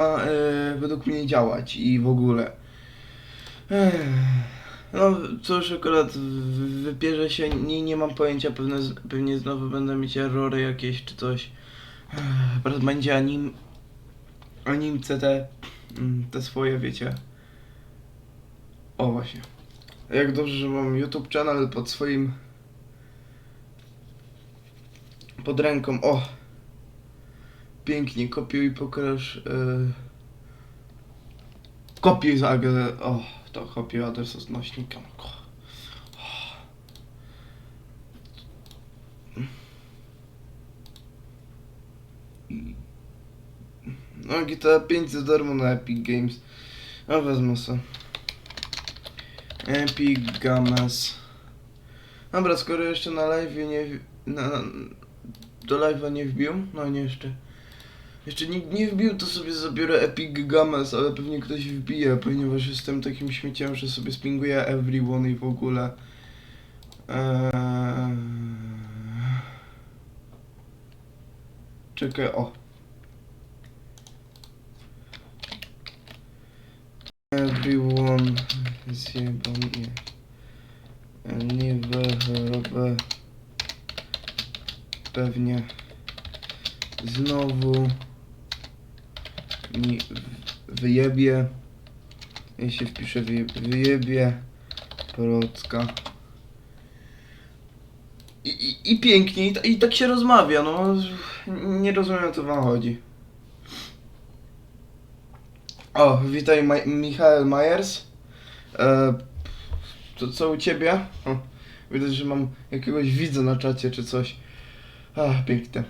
e, według mnie działać i w ogóle. No cóż, akurat w- wypierze się, nie, nie mam pojęcia, pewne, z- pewnie znowu będę mieć errory jakieś czy coś. Akurat będzie anim, animce te, mm, te swoje, wiecie. O właśnie. Jak dobrze, że mam YouTube channel pod swoim pod ręką. O! Pięknie, kopiuj i pokaż. Yy... Kopiuj z ag- O, to kopiuj adres odnośnika. No, GTA 5 za darmo na Epic Games. A wezmę se. Epic Games. Dobra, skoro jeszcze na live nie... Na, na, do live'a nie wbił? No nie jeszcze. Jeszcze nikt nie wbił, to sobie zabiorę Epic Games, ale pewnie ktoś wbije, ponieważ jestem takim śmieciem, że sobie spinguję everyone i w ogóle. Eee... Czekaj, o. Everyone zjebał mnie. Nie wyrobę. Pewnie znowu mi wyjebie. Jeśli wpiszę wyjebie, wyjebie Procka. I, i, I pięknie, i, i tak się rozmawia, no. Nie rozumiem o co wam chodzi. O, witaj Ma Michael Myers. E, to co u ciebie? O, widać, że mam jakiegoś widza na czacie czy coś. Ach, piękne.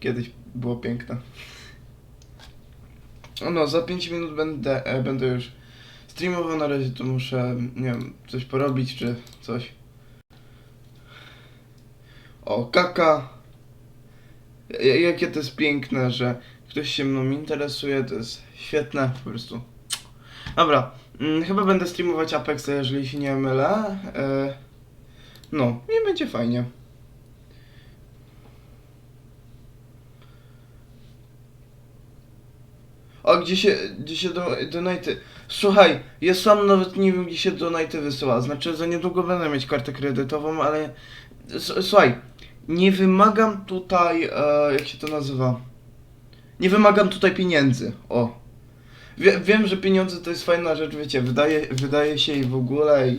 Kiedyś było piękne. O No, za 5 minut będę, e, będę już streamował. Na razie to muszę, nie wiem, coś porobić czy coś. O, kaka. J- Jakie to jest piękne, że ktoś się mną interesuje, to jest świetne, po prostu. Dobra, mm, chyba będę streamować Apexa, jeżeli się nie mylę. E, no, i będzie fajnie. A gdzie się, gdzie się do, donate... Słuchaj, ja sam nawet nie wiem, gdzie się donate wysyła. Znaczy, za niedługo będę mieć kartę kredytową, ale... S- Słuchaj, nie wymagam tutaj, e, jak się to nazywa? Nie wymagam tutaj pieniędzy, o. Wie, wiem, że pieniądze to jest fajna rzecz, wiecie, wydaje, wydaje się i w ogóle i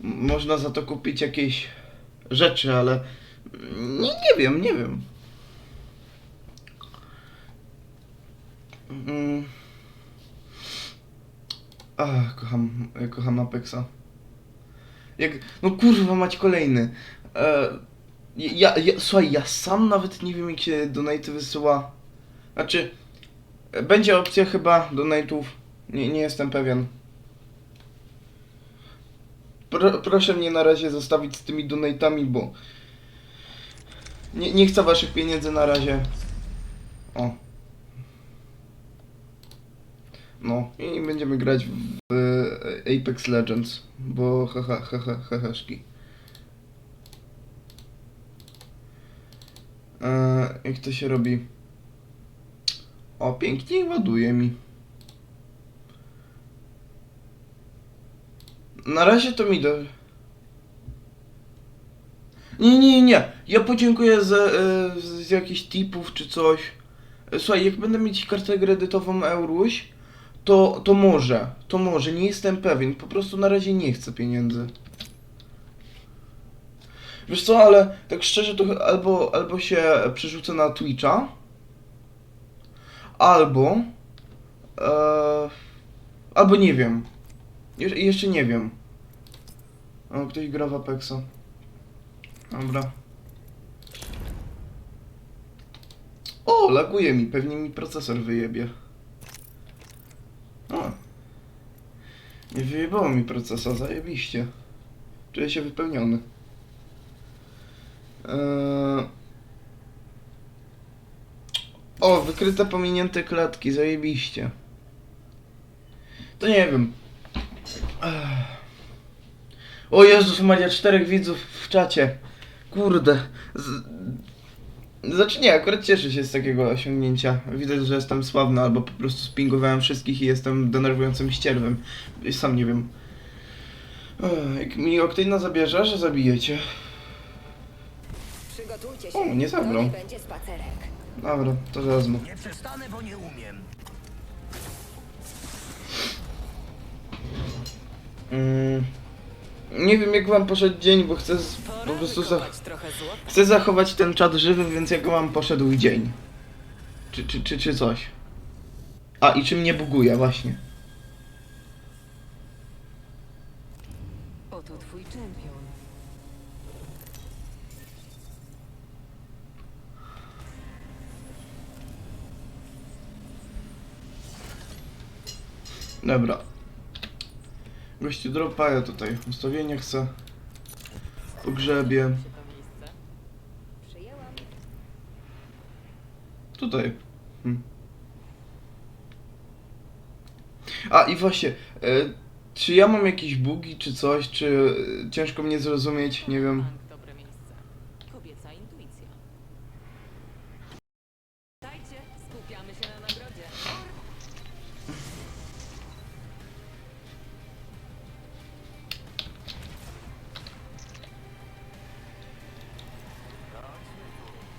można za to kupić jakieś rzeczy, ale nie, nie wiem, nie wiem. Mm. Ach, kocham, kocham Apexa. Jak, no kurwa, mać kolejny. E, ja, ja, słuchaj, ja sam nawet nie wiem, jak się donate wysyła. Znaczy, będzie opcja chyba donate'ów. Nie, nie jestem pewien. Pro, proszę mnie na razie zostawić z tymi donate'ami, bo nie, nie chcę waszych pieniędzy na razie. O. No i będziemy grać w e, Apex Legends, bo haha, haha, hahaszki. Eee, jak to się robi? O, pięknie ładuje mi. Na razie to mi do... Nie, nie, nie. Ja podziękuję za, e, z jakichś tipów czy coś. E, Słuchaj, jak będę mieć kartę kredytową Euruś, to, to może, to może, nie jestem pewien, po prostu na razie nie chcę pieniędzy. Wiesz co, ale tak szczerze to albo, albo się przerzucę na Twitcha, albo, e, albo nie wiem. Je, jeszcze nie wiem. O, ktoś gra w Apexa. Dobra. O, laguje mi, pewnie mi procesor wyjebie. O. Nie wyjebało mi procesor, zajebiście. Czuję się wypełniony. Eee... O, wykryte pominięte klatki, zajebiście. To nie wiem. Ech. O Jezus Maria, czterech widzów w czacie. Kurde. Z... Znaczy nie, akurat cieszę się z takiego osiągnięcia. Widać, że jestem sławny, albo po prostu spingowałem wszystkich i jestem denerwującym ścierwem. I Sam nie wiem. Ech, Jak mi Octana zabierze, że zabijecie. Przygotujcie się. O, nie zabrał. To nie będzie spacerek. Dobra, to wezmę. Nie przestanę, bo nie umiem. Mm, nie wiem jak wam poszedł dzień, bo chcę z, po prostu za, chcę zachować ten czat żywy, więc jak wam poszedł dzień. Czy, czy, czy, czy coś. A i czy mnie buguje, właśnie. Oto twój czempion. Dobra. Gościu dropa, ja tutaj ustawienie chcę. Pogrzebie. Tutaj. Hmm. A i właśnie, e, czy ja mam jakieś bugi czy coś, czy e, ciężko mnie zrozumieć, nie wiem.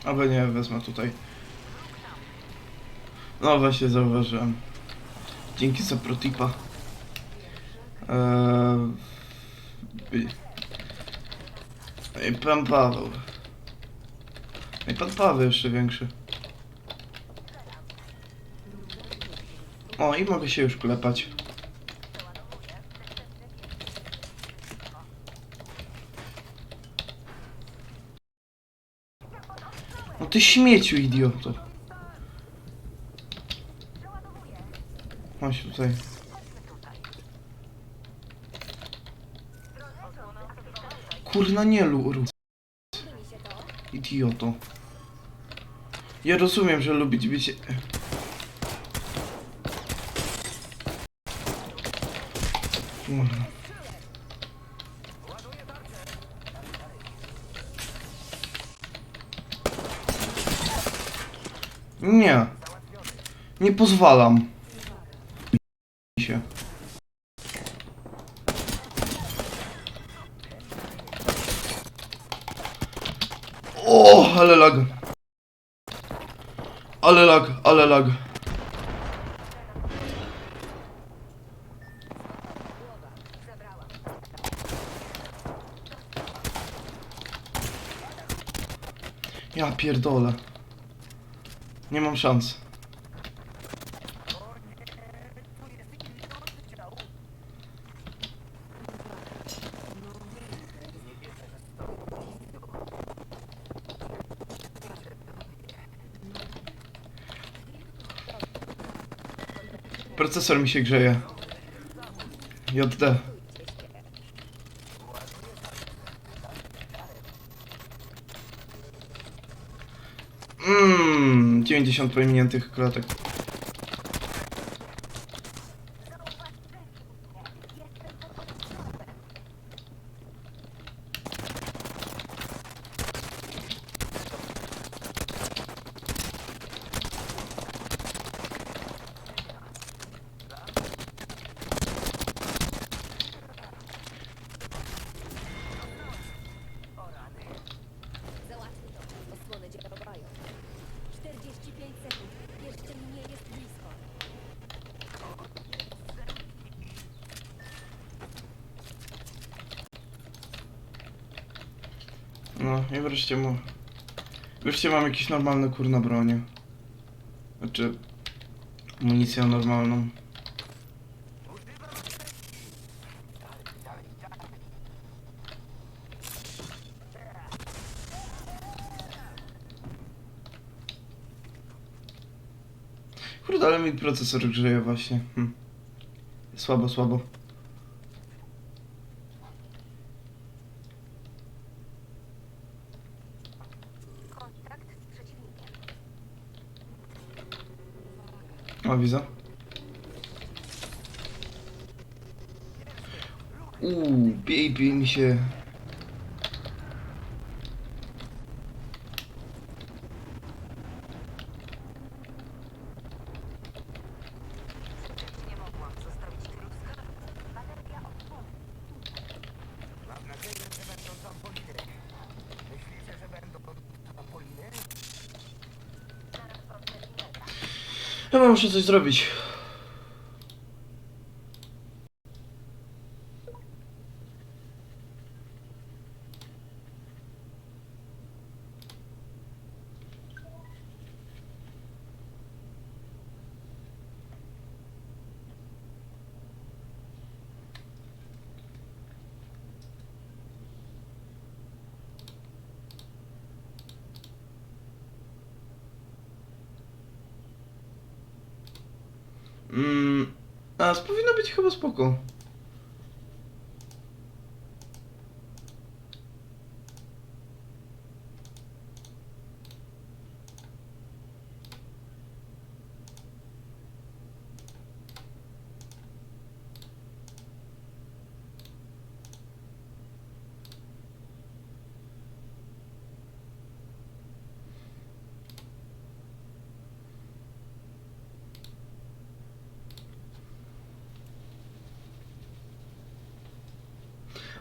Albo nie, wezmę tutaj. No właśnie zauważyłem. Dzięki za protipa. Eee... Ej, pan Paweł. Ej, pan Paweł jeszcze większy. O, i mogę się już klepać. No ty śmieciu, idioto. Chodź tutaj. Kurna nie luru. Idioto. Ja rozumiem, że lubić być... Kurna. Nie. Nie pozwalam. się. O, ale lag. Ale lag, ale lag. Ja pierdolę. Nie mam szans. Procesor mi się grzeje. JD. 950 prominentnych kratek. No i wreszcie mu... Wreszcie mam jakieś normalne kurna bronie. Znaczy... Amunicję normalną. Kurde, ale mi procesor grzeje właśnie. Hm. Słabo, słabo. O, widzę. Uuu, baby mi się... Chyba muszę coś zrobić. Mm, a powinno być chyba spoko.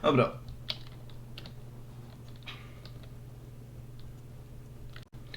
Dobra,